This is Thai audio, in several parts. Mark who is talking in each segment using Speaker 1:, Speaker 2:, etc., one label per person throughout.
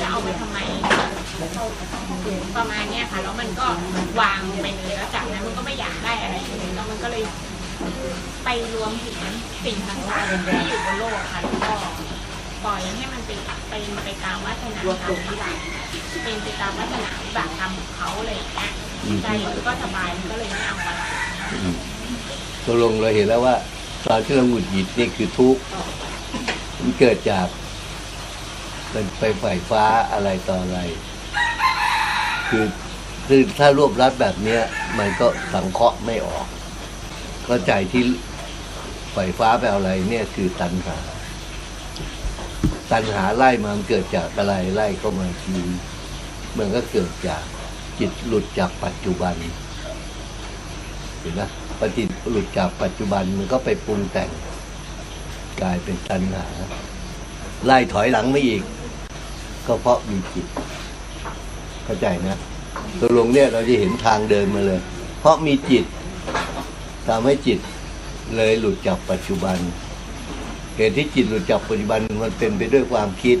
Speaker 1: จะเอาไปทำไมประมาณเนี้ยค่ะ แล้วมันก็วางไปเลยแล้วจากนั้นมันก็ไม่อยากได้อะไรเลยแล้วมันก็เลยไปรวมถึงสิ่งต่างๆที่อยู่บนโลกค่ะแล้วก็ปล่อยให้มันเป็นเป็นไปตามวัฒนธรรมวิบากเป็นไปตามวัฒนธรรมบากรรมของเขาอะไรอย่างเงี้ยใจมันก็สบายมันก็เลยไม่เอาอะไร
Speaker 2: ตกลงเราเห็นแล้วว่าตอนที่เราหงุดหงิดนี่คือทุกข์มันเกิดจาก เป็นไปฝ่ายฟ้าอะไรต่ออะไร คือคือถ้ารวบรัดแบบเนี้ย มันก็สังเคราะห์ไม่ออกก็ใจที่ฝ่ายฟ้าไปเอาอะไรเนี่ยคือตัณหา ตัณหาไล่มามันเกิดจากอะไรไล่เข้ามาทีมันก็เกิดจากจิตหลุดจากปัจจุบันเห็นไหมปฏิหลุดจากปัจจุบันมันก็ไปปรุงแต่งกลายเป็นตัณหา ไล่ถอยหลังไม่อีก ก็เพราะมีจิต เข้าใจนะตกลงเนี่ยเราจะเห็นทางเดินมาเลย เพราะมีจิตทำให้จิตเลยหลุดจากปัจจุบัน เหตุที่จิตหลุดจากปัจจุบันมันเป็นไปด้วยความคิด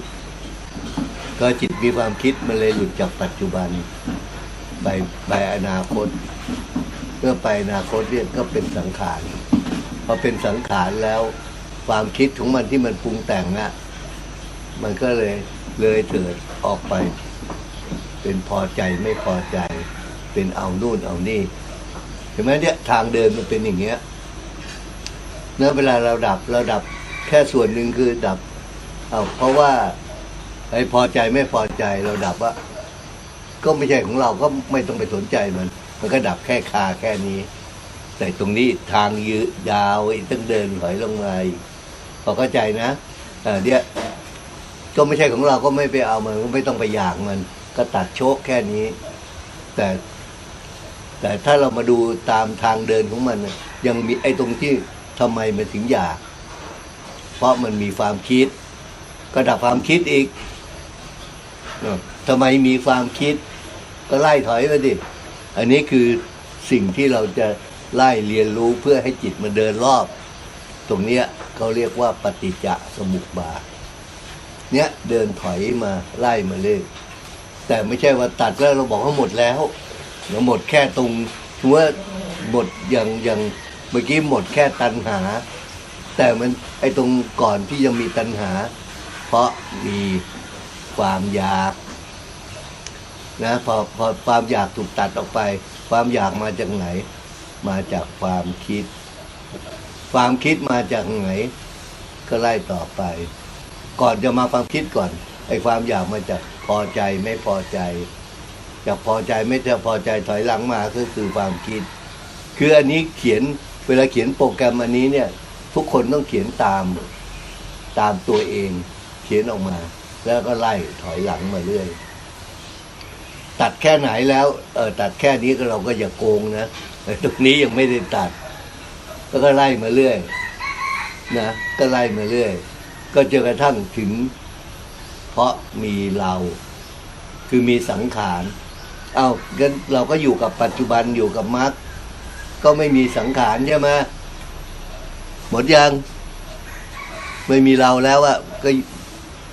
Speaker 2: ก็จิตมีความคิดมันเลยหลุดจากปัจจุบัน ไปไปอนาคตเมื่อไปอนาคตเนี่ยก็เป็นสังขารพอเป็นสังขารแล้ว ความคิดของมันที่มันปรุงแต่งอะมันก็เลย เลยเถิดออกไป เป็นพอใจไม่พอใจ เป็นเอานู่นเอานี่เห็นไหมเนี่ยทางเดินมันเป็นอย่างเงี้ยเนื้อเวลาเราดับเราดับแค่ส่วนหนึ่งคือดับเอาเพราะว่าไอ้พอใจไม่พอใจเราดับว่าก็ไม่ใช่ของเราก็ไม่ต้องไปสนใจมัน มันก็ดับแค่คาแค่นี้ แต่ตรงนี้ทางยืดยาวต้องเดินถอยลงมาพอเข้าใจนะเออเนี่ยว ก็ไม่ใช่ของเราก็ไม่ไปเอามันก็ไม่ต้องไปอยากมัน ก็ตัดโชคแค่นี้ แต่ แต่ถ้าเรามาดูตามทางเดินของมันยังมีไอ้ตรงที่ทำไมมันถึงอยาก เพราะมันมีความคิด ก็ดับความคิดอีกทำไมมีความคิด ก็ไล่ถอยไปดิอันนี้คือสิ่งที่เราจะไล่เรียนรู้เพื่อให้จิตมันเดินรอบ ตรงเนี้ยเขาเรียกว่าปฏิจจสมุปบาท เนี้ยเดินถอยมาไล่มาเลยแต่ไม่ใช่ว่าตัดแล้วเราบอกว่าหมดแล้วเราหมดแค่ตรงถือว่าหมดอย่างอย่างเมื่อกี้หมดแค่ตัณหา แต่มันไอ้ตรงก่อนที่ยังมีตัณหา เพราะมีความอยากนะพอพอความอยากถูกตัดออกไป ความอยากมาจากไหน มาจากความคิด ความคิดมาจากไหน ก็ไล่ต่อไป ก่อนจะมาความคิดก่อนไอ้ความอยากมาจากพอใจไม่พอใจจากพอใจไม่จะพอใจถอยหลังมาก็คือความคิด คืออันนี้เขียนเวลาเขียนโปรแกรมอันนี้เนี่ย ทุกคนต้องเขียนตามตามตัวเอง เขียนออกมา แล้วก็ไล่ถอยหลังมาเรื่อยตัดแค่ไหนแล้วเออตัดแค่นี้ก็เราก็อย่าโกงนะตรงนี้ยังไม่ได้ตัดก็ก็ไล่มาเรื่อยนะก็ไล่มาเรื่อย ก็จนกระทั่งถึง เพราะมีเรา คือมีสังขารเอางั้นเราก็อยู่กับปัจจุบันอยู่กับมรรคก็ไม่มีสังขารใช่ไหมหมดยัง ไม่มีเราแล้วอะก็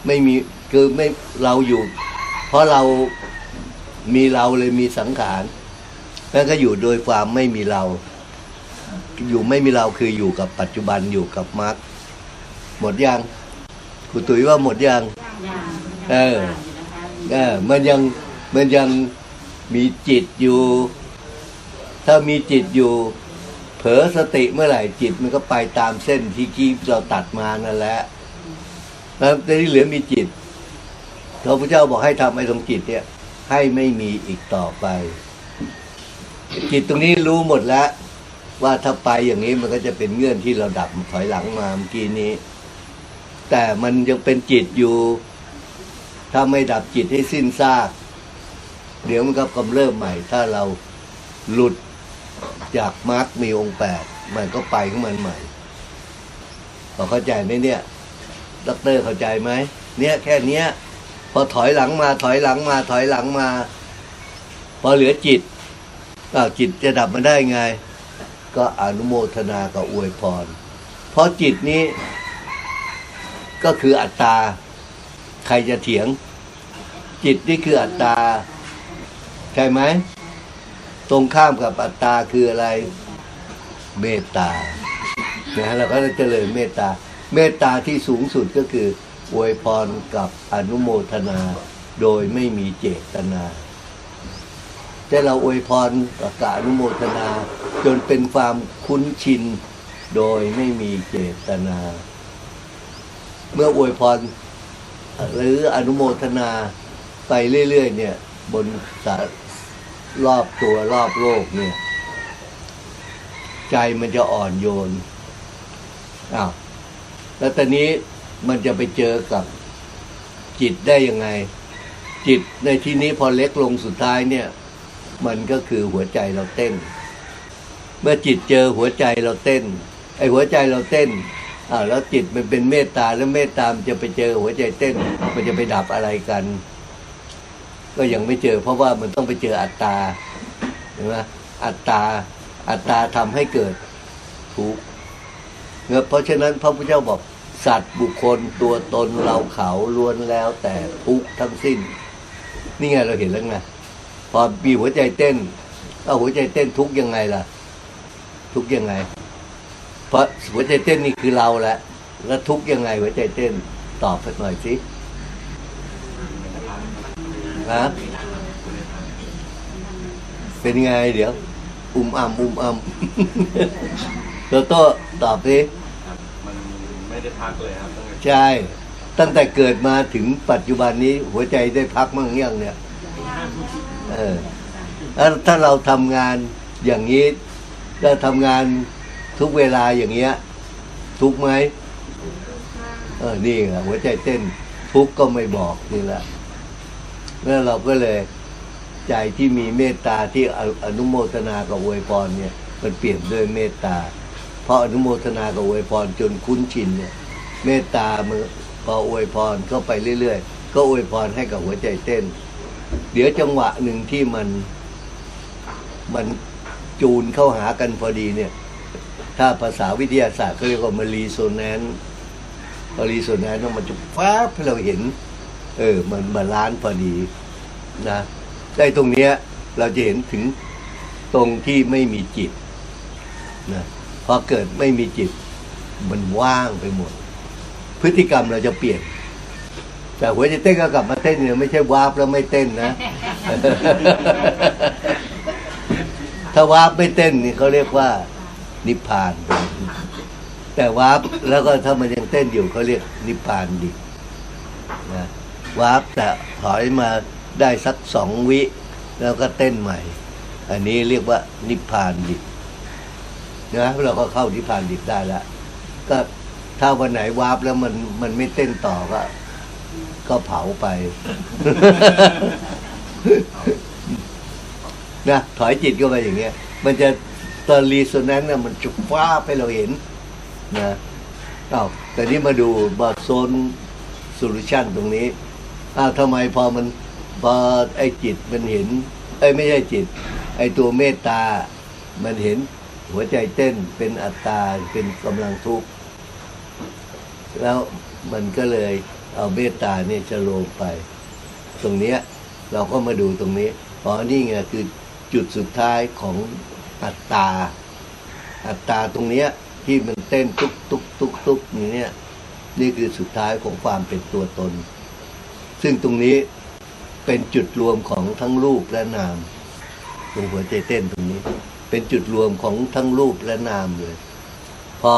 Speaker 2: ไม่มีคือไม่เราอยู่ เพราะเรามีเราเลยมีสังขารแล้วก็อยู่โดยความไม่มีเรา อยู่ไม่มีเราคืออยู่กับปัจจุบันอยู่กับมรรคหมดยัง คุณตุ๋ยว่าหมดยังเออเออมันยังมันยังมีจิตอยู่ ถ้ามีจิตอยู่ เผลอสติเมื่อไหร่จิตมันก็ไปตามเส้นที่กี้เราตัดมานั่นแหละแล้วที่เหลือมีจิตพระพุทธเจ้าบอกให้ทำไอ้ตรงจิตเนี่ย ให้ไม่มีอีกต่อไป จิตตรงนี้รู้หมดแล้ว ว่าถ้าไปอย่างนี้มันก็จะเป็นเงื่อนที่เราดับถอยหลังมาเมื่อกี้นี้ แต่มันยังเป็นจิตอยู่ ถ้าไม่ดับจิตให้สิ้นซาก เดี๋ยวมันก็กำเริ่มใหม่ ถ้าเราหลุดจากมรรคมีองค์แปดมันก็ไปของมันใหม่พอเข้าใจไหมเนี่ยดอกเตอรเข้าใจไหมเนี่ยแค่เนี้ย พอถอยหลังมาถอยหลังมา ถอยหลังมา พอเหลือจิตอ้าวจิตจะดับมาได้ไง ก็อนุโมทนากับอวยพรเพราะจิตนี้ ก็คืออัตตา ใครจะเถียง จิตนี่คืออัตตา ใช่ไหม ตรงข้ามกับอัตตาคืออะไร เมตตานะฮะเราก็จะเจริญเมตตา เมตตาที่สูงสุดก็คืออวยพรกับอนุโมทนา โดยไม่มีเจตนาแต่เราอวยพรกับการอนุโมทนา จนเป็นความคุ้นชิน โดยไม่มีเจตนา เมื่ออวยพร หรืออนุโมทนาไปเรื่อย ๆ เนี่ย บนสารอบตัวรอบโลกเนี่ย ใจมันจะอ่อนโยนอ้าวแล้วตอนนี้มันจะไปเจอกับจิตได้ยังไง จิตในที่นี้พอเล็กลงสุดท้ายเนี่ย มันก็คือหัวใจเราเต้น เมื่อจิตเจอหัวใจเราเต้น ไอหัวใจเราเต้น อ่าแล้วจิตมันเป็นเมตตาแล้วเมตตามจะไปเจอหัวใจเต้น มันจะไปดับอะไรกัน ก็ยังไม่เจอ เพราะว่ามันต้องไปเจออัตตาเห็นไหมอัตตา อัตตาทำให้เกิดทุกข์เนี่ยเพราะฉะนั้นพระพุทธเจ้าบอกสัตว์บุคคลตัวตนเราเขาล้วนแล้วแต่ทุกข์ทั้งสิ้น นี่ไงเราเห็นแล้วไงพอมีหัวใจเต้นเอาหัวใจเต้นทุกข์ยังไงล่ะ ทุกข์ยังไง เพราะหัวใจเต้นนี่คือเราแหละแล้วทุกข์ยังไงหัวใจเต้นตอบสักหน่อยสิฮะเป็นไงเดี๋ยว อุ้มอ่ำอุ้มอ่ำโตโต้ตอบสิ
Speaker 3: ครับมันไม่ได้พักเลยครับตั้งแต่
Speaker 2: ใช่ ตั้งแต่เกิดมาถึงปัจจุบันนี้ หัวใจได้พักมั่งยังเนี่ยเออแล้วถ้าเราทำงานอย่างนี้ถ้าทำงาน ทุกเวลาอย่างเงี้ย ทุกไหมเออนี่ไงหัวใจเต้น ทุกก็ไม่บอกนี่แหละแล้วเราก็เลย ใจที่มีเมตตาที่อนุโมทนากับอวยพรเนี่ย มันเปลี่ยนด้วยเมตตา เพราะอนุโมทนากับอวยพรจนคุ้นชินเนี่ย เมตตามันพออวยพรเข้าไปเรื่อยๆ ก็อวยพรให้กับหัวใจเต้น เดี๋ยวจังหวะหนึ่งที่มัน มันจูนเข้าหากันพอดีเนี่ย ถ้าภาษาวิทยาศาสตร์เขาเรียกว่ามันรีโซแนนซ์พอรีโซแนนซ์มันจะฟ้าบให้เราเห็น เออ มันมาล้านพอดีนะได้ตรงเนี้ยเราจะเห็นถึงตรงที่ไม่มีจิตนะพอเกิดไม่มีจิต มันว่างไปหมด พฤติกรรมเราจะเปลี่ยนแต่หัวใจเต้นก็กลับมาเต้นเนี่ยไม่ใช่วาบแล้วไม่เต้นนะ ถ้าวาบไม่เต้นนี่เขาเรียกว่า นิพพาน แต่วาบแล้วก็ถ้ามันยังเต้นอยู่เขาเรียกนิพพานดินะวาบแต่ถอยมาได้สักสองวิ แล้วก็เต้นใหม่ อันนี้เรียกว่านิพพานดินะเราก็เข้านิพพานดิได้ล้วก็ถ้าวันไหนวาบแล้วมันมันไม่เต้นต่อก็ ก็เผาไปนะถอยจิตเข้าไปอย่างเงี้ย มันจะ ตอนรีโซแนนซ์น่ะมันจุกฟ้าไปเราเห็นนะอ้าวแต่นี้มาดูบอโซนโซลูชันตรงนี้อ้าวทำไมพอมันพอไอ้จิตมันเห็นเอ้ไม่ใช่จิต ไอ้ตัวเมตตา มันเห็นหัวใจเต้นเป็นอัตตาเป็นกำลังทุกข์แล้วมันก็เลยเอาเมตตาเนี่ยจะลงไป ตรงเนี้ยเราก็มาดูตรงนี้อ๋อนี่ไงคือจุดสุดท้ายของ อัตตา อัตตาตรงเนี้ยที่มันเต้นตุกตุกตุกตุกอย่างเนี้ยนี่คือสุดท้ายของความเป็นตัวตน ซึ่งตรงนี้เป็นจุดรวมของทั้งรูปและนามตรงหัวใจเต้นตรงนี้ เป็นจุดรวมของทั้งรูปและนามเลย พอ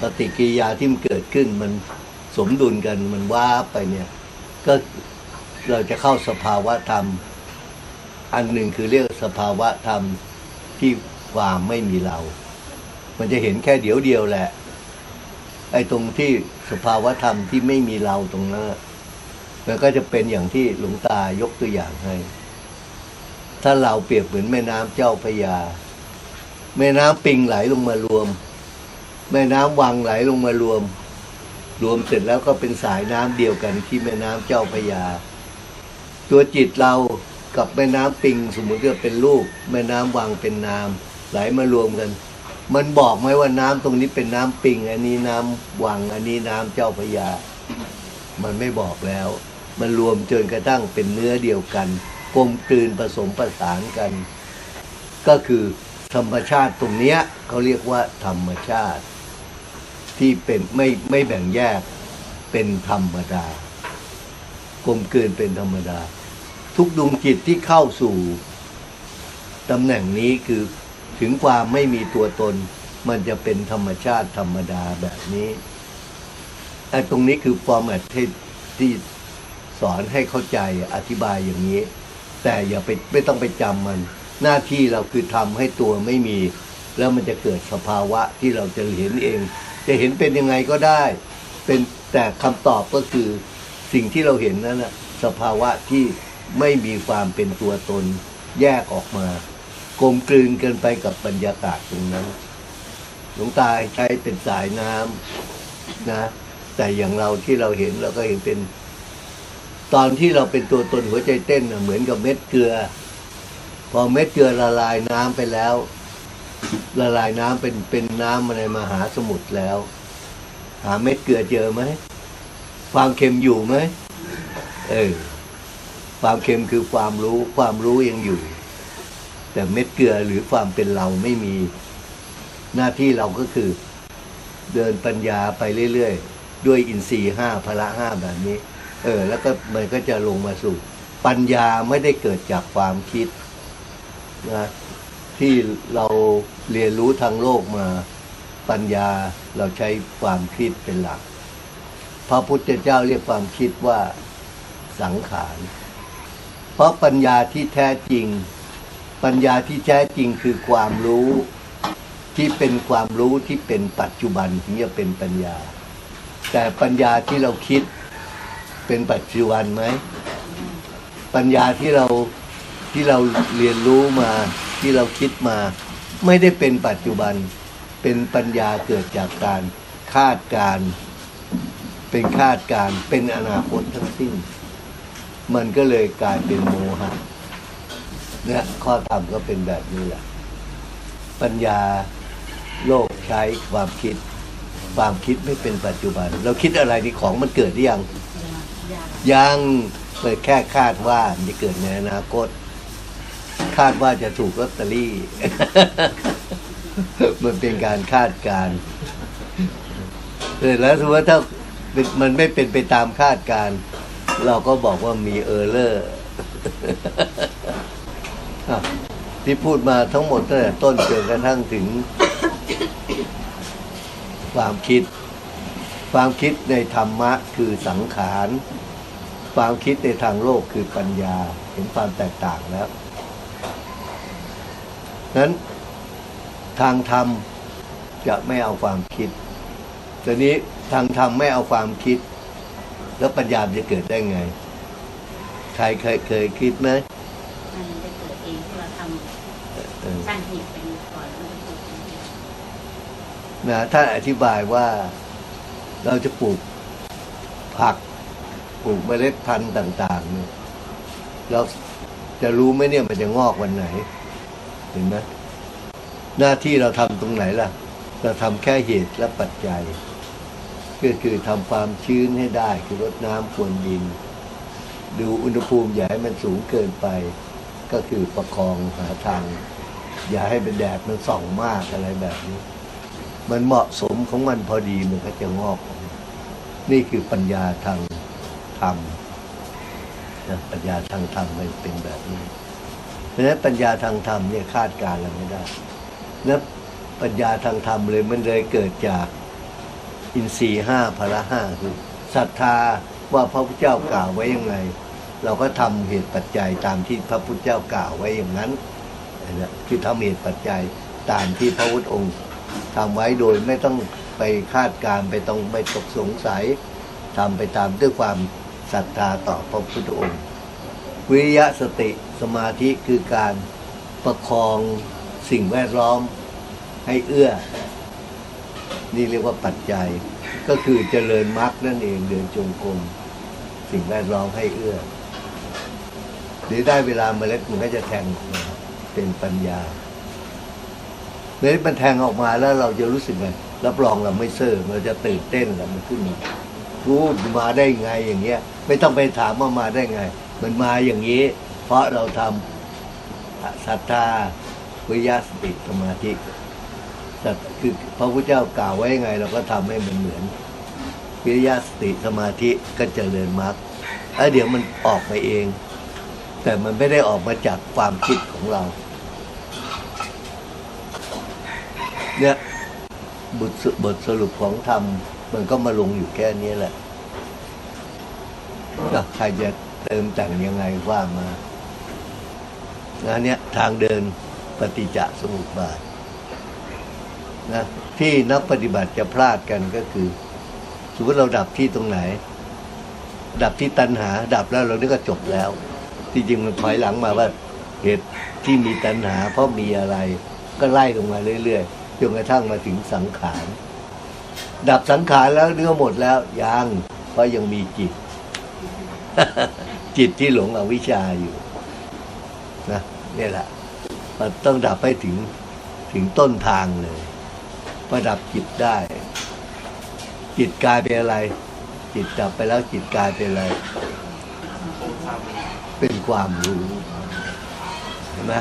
Speaker 2: ปฏิกิริยาที่มันเกิดขึ้นมันสมดุลกันมันว่าไปเนี่ย ก็เราจะเข้าสภาวะธรรม อันหนึ่งคือเรียกสภาวะธรรม ที่ความไม่มีเรา มันจะเห็นแค่เดียวเดียวแหละ ไอ้ตรงที่สภาวธรรมที่ไม่มีเราตรงนั้นมันก็จะเป็นอย่างที่หลวงตายกตัวอย่างให้ ถ้าเราเปรียบเหมือนแม่น้ำเจ้าพยา แม่น้ำปิงไหลลงมารวม แม่น้ำวังไหลลงมารวม รวมเสร็จแล้วก็เป็นสายน้ำเดียวกันที่แม่น้ำเจ้าพยา ตัวจิตเรา กับแม่น้ำปิงสมมติว่าเป็นลูกแม่น้ำวังเป็นน้ำไหลมารวมกัน มันบอกไหมว่าน้ำตรงนี้เป็นน้ำปิง อันนี้น้ำวัง อันนี้น้ำเจ้าพระยา มันไม่บอกแล้ว มันรวมจนกระทั่งเป็นเนื้อเดียวกันกลมกลืนผสมประสานกัน ก็คือธรรมชาติตรงเนี้ยเขาเรียกว่าธรรมชาติ ที่เป็นไม่ไม่แบ่งแยกเป็นธรรมดากลมกลืนเป็นธรรมดา ทุกดวงจิตที่เข้าสู่ตำแหน่งนี้คือถึงความไม่มีตัวตน มันจะเป็นธรรมชาติธรรมดาแบบนี้ไอ้ตรงนี้คือฟอร์แมตที่ที่สอนให้เข้าใจอธิบายอย่างนี้ แต่อย่าไปไม่ต้องไปจำมัน หน้าที่เราคือทำให้ตัวไม่มี แล้วมันจะเกิดสภาวะที่เราจะเห็นเอง จะเห็นเป็นยังไงก็ได้ เป็นแต่คำตอบก็คือสิ่งที่เราเห็นนั้นนะสภาวะที่ ไม่มีความเป็นตัวตนแยกออกมากลมกลืนกันไปกับบรรยากาศตรงนั้นหลวงตาใช้เป็นสายน้ำนะ แต่อย่างเราที่เราเห็นเราก็เห็นเป็น ตอนที่เราเป็นตัวตนหัวใจเต้นเหมือนกับเม็ดเกลือ พอเม็ดเกลือละลายน้ำไปแล้ว ละลายน้ำเป็นเป็นน้ำในมหาสมุทรแล้ว หาเม็ดเกลือเจอไหมความเค็มอยู่ไหมเออ ความเค็มคือความรู้ความรู้ยังอยู่ แต่เม็ดเกลือหรือความเป็นเราไม่มีหน้าที่เราก็คือ เดินปัญญาไปเรื่อยๆ ด้วยอินทรีย์ห้าพละห้าแบบนี้ เออ แล้วก็มันก็จะลงมาสู่ ปัญญาไม่ได้เกิดจากความคิดนะที่เราเรียนรู้ทางโลกมาปัญญาเราใช้ความคิดเป็นหลัก พระพุทธเจ้าเรียกความคิดว่าสังขาร เพราะปัญญาที่แท้จริง ปัญญาที่แท้จริงคือความรู้ที่เป็นความรู้ที่เป็นปัจจุบันถึงจะเป็นปัญญา แต่ปัญญาที่เราคิดเป็นปัจจุบันไหมปัญญาที่เราที่เราเรียนรู้มาที่เราคิดมา ไม่ได้เป็นปัจจุบัน เป็นปัญญาเกิดจากการคาดการ เป็นคาดการเป็นอนาคตทั้งสิ้น มันก็เลยกลายเป็นโมหะเนี่ยข้อธรรมก็เป็นแบบนี้แหละ ปัญญาโลกใช้ความคิด ความคิดไม่เป็นปัจจุบัน เราคิดอะไรที่ของมันเกิดหรือยัง ยังเลยแค่คาดว่ามันจะเกิดในอนาคต คาดว่าจะถูกลอตเตอรี่ มันเป็นการคาดการณ์เออแล้วสมมติว่าถ้าเป็นมันไม่เป็นไปตามคาดการ เราก็บอกว่ามีเออร์เลอร์ที่พูดมาทั้งหมดตั้งแต่ต้นจนกระทั่งถึง ความคิด ความคิดในธรรมะคือสังขาร ความคิดในทางโลกคือปัญญา เห็นความแตกต่างแล้วนั้นทางธรรมจะไม่เอาความคิดทีนี้ทางธรรมไม่เอาความคิด แล้วปัญญาจะเกิดได้ไง ใครเคยเคยคิดไหม
Speaker 4: มันจะเกิดเองที่เราท
Speaker 2: เออำ
Speaker 4: สร้างเหตุเป็นก่อนแล้วมันจะเกิดเอง
Speaker 2: นะท่านอธิบายว่าเราจะปลูกผักปลูกเมล็ดพันธุ์ต่างๆเนี่ยเราจะรู้ไหมเนี่ยมันจะงอกวันไหน เห็นไหมหน้าที่เราทำตรงไหนล่ะ เราทำแค่เหตุและปัจจัย ก็คือทำความชื้นให้ได้คือรดน้ำพรวนดิน ดูอุณหภูมิอย่าให้มันสูงเกินไป ก็คือประคองหาทาง อย่าให้เป็นแดดมันส่องมากอะไรแบบนี้ มันเหมาะสมของมันพอดีมันก็จะงอก นี่คือปัญญาทางธรรมนะปัญญาทางธรรมมันเป็นแบบนี้ เพราะฉะนั้นปัญญาทางธรรมเนี่ยคาดการณ์อะไรไม่ได้ แล้วปัญญาทางธรรมเลยมันเลยเกิดจาก อินทรีห้าพละห้าคือศรัทธาว่าพระพุทธเจ้ากล่าวไว้ยังไง เราก็ทำเหตุปัจจัยตามที่พระพุทธเจ้ากล่าวไว้อย่างนั้นนะคือทำเหตุปัจจัยตามที่พระพุทธองค์ทำไว้โดยไม่ต้องไปคาดการ์ไปต้องไปตกสงสัยทำไปตามด้วยความศรัทธาต่อพระพุทธองค์วิริยะสติสมาธิคือการประคองสิ่งแวดล้อมให้เอื้อ นี่เรียกว่าปัจจัย ก็คือเจริญมรรคนั่นเองเดินจงกรมสิ่งแวดล้อมให้เอื้อหรือได้เวลาเมล็ดมันก็จะแทงออกมาเป็นปัญญาเมล็ดมันแทงออกมาแล้วเราจะรู้สึกไงรับรองเราไม่เซ่อเราจะตื่นเต้นแล้วมันขึ้นมารู้มาได้ไงอย่างเงี้ย ไม่ต้องไปถามว่ามาได้ไง มันมาอย่างนี้ เพราะเราทำศรัทธาวิยาสติสมาธิ สัตคือพระพุทธเจ้ากล่าวไว้ยังไง เราก็ทำให้มันเหมือนวิริยะสติสมาธิก็เจริญมรรคแล้วเดี๋ยวมันออกมาเอง แต่มันไม่ได้ออกมาจากความคิดของเรา เนี่ยบทสบทสรุปของธรรม มันก็มาลงอยู่แค่นี้แหละก็ใครจะเติมแต่งยังไงว่ามานเนี่ยทางเดินปฏิจจสมุปบาท นะที่นักปฏิบัติจะพลาดกันก็คือสมมติเราดับที่ตรงไหน ดับที่ตัณหา ดับแล้วเรานี่ก็จบแล้ว ที่จริงมันถอยหลังมาว่าเหตุที่มีตัณหา เพราะมีอะไร ก็ไล่ลงมาเรื่อยๆจนกระทั่งมาถึงสังขารดับสังขารแล้วเนื้อหมดแล้วยังเพราะยังมีจิต จิตที่หลงอวิชชาอยู่นะนี่แหละมันต้องดับให้ถึงถึงต้นทางเลย พอดับจิตได้ จิตกลายเป็นอะไร จิตดับไปแล้วจิตกลายเป็นอะไร เป็นความรู้เห็นไหม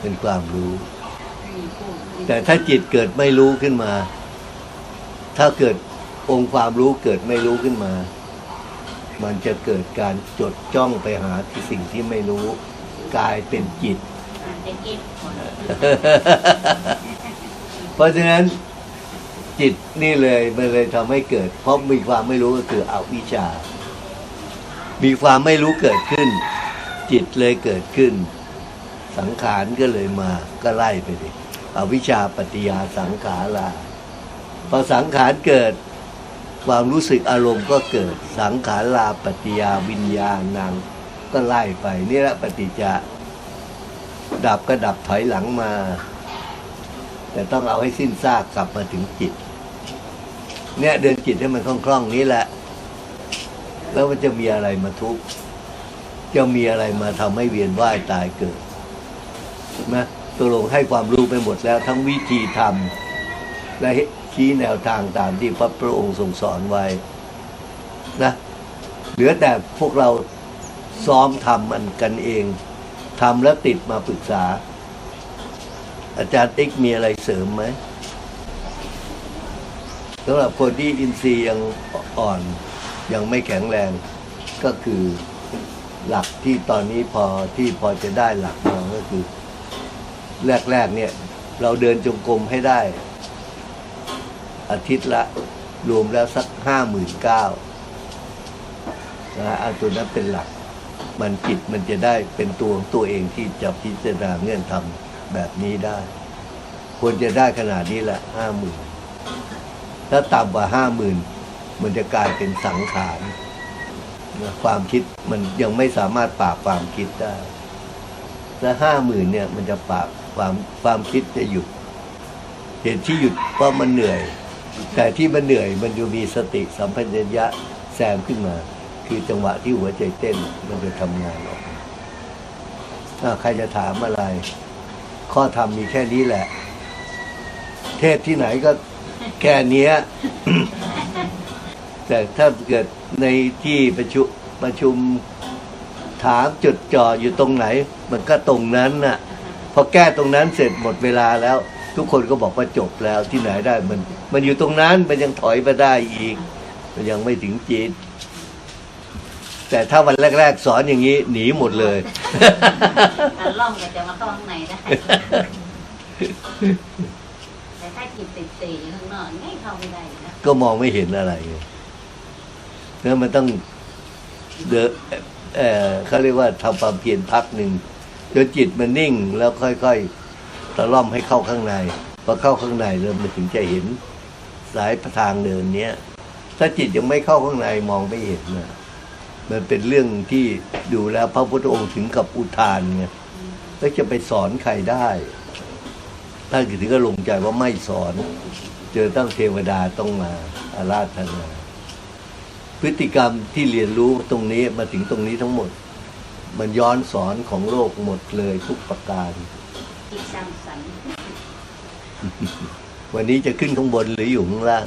Speaker 2: เป็นความรู้ แต่ถ้าจิตเกิดไม่รู้ขึ้นมา ถ้าเกิดองค์ความรู้เกิดไม่รู้ขึ้นมา มันจะเกิดการจดจ้องไปหาที่สิ่งที่ไม่รู้ กลายเป็นจิต
Speaker 4: เพ
Speaker 2: ราะฉะนั้นจิตนี่เลยมันเลยทำให้เกิด เพราะมีความไม่รู้ก็คืออวิชชา มีความไม่รู้เกิดขึ้น จิตเลยเกิดขึ้น สังขารก็เลยมาก็ไล่ไปดิอวิชชาปฏิยาสังขาราพอสังขารเกิดความรู้สึกอารมณ์ก็เกิดสังขาราปฏิยาวิญญาณังก็ไล่ไปนี่แหละปฏิจจะดับก็ดับถอยหลังมา แต่ต้องเอาให้สิ้นซากกลับมาถึงจิต เนี่ยเดินจิตให้มันคล่องๆนี้แหละ แล้วมันจะมีอะไรมาทุกข์จะมีอะไรมาทำให้เวียนว่ายตายเกิดนะตัวลงให้ความรู้ไปหมดแล้ว ทั้งวิธีทำและชี้แนวทางตามที่พระพระองค์ทรงสอนไว้นะเหลือแต่พวกเราซ้อมทำมันกันเองทำแล้วติดมาปรึกษา อาจารย์ติ๊กมีอะไรเสริมไหมสำหรับคนที่อินทรีย์ยังอ่อนยังไม่แข็งแรงก็คือหลักที่ตอนนี้พอที่พอจะได้หลักมาก็คือ แรกๆเนี่ย เราเดินจงกรมให้ได้ อาทิตย์ละรวมแล้วสักห้าหมื่นเก้านะเอาตัวนั้นเป็นหลัก มันจิตมันจะได้เป็นตัวของตัวเองที่จะพิจารณาเงื่อนทำ แบบนี้ได้ ควรจะได้ขนาดนี้แหละห้าหมื่นถ้าต่ำกว่าห้าหมื่นมันจะกลายเป็นสังขารความคิดมันยังไม่สามารถปราบความคิดได้ถ้าห้าหมื่นเนี่ย มันจะปราบความความคิดจะหยุด เหตุที่หยุดเพราะมันเหนื่อย แต่ที่มันเหนื่อยมันจะมีสติสัมปชัญญะแซมขึ้นมา คือจังหวะที่หัวใจเต้นมันจะทำงานออกถ้าใครจะถามอะไร ข้อธรรมมีแค่นี้แหละ เทศที่ไหนก็แค่เนี้ยแต่ถ้าเกิดในที่ประชุมประชุมถามจุดจ่ออยู่ตรงไหน มันก็ตรงนั้นน่ะพอแก้ตรงนั้นเสร็จหมดเวลาแล้ว ทุกคนก็บอกว่าจบแล้วที่ไหนได้มัน มันอยู่ตรงนั้นมันยังถอยมาได้อีก มันยังไม่ถึงจิต แต่ถ้าวันแรก ๆ สอนอย่างนี้หนีหมดเลย
Speaker 4: ถ้าล่องก็จะมาเข้าข้างในได้ แต่ถ้าจิตติดตีอยู่ข้างนอกไม่เข้าไม่ได้นะ
Speaker 2: ก็มองไม่เห็นอะไรเลยแล้วมันต้องเดนเออเขาเรียกว่าทำความเพียรพักหนึ่งจนจิตมันนิ่งแล้วค่อยๆตะล่อมให้เข้าข้างในพอเข้าข้างในเริ่มมันถึงจะเห็นสายทางเดินเนี้ย ถ้าจิตยังไม่เข้าข้างในมองไม่เห็นนะ มันเป็นเรื่องที่ดูแล้วพระพุทธองค์ถึงกับอุทานไงแล้วจะไปสอนใครได้ท่านถึงก็ลงใจว่าไม่สอน เจอตั้งเทวดาต้องมาอาราธนา พฤติกรรมที่เรียนรู้ตรงนี้มาถึงตรงนี้ทั้งหมด มันย้อนสอนของโลกหมดเลยทุกประการ
Speaker 4: จิตสร้างสรรค์
Speaker 2: วันนี้จะขึ้นข้างบนหรืออยู่ข้างล่าง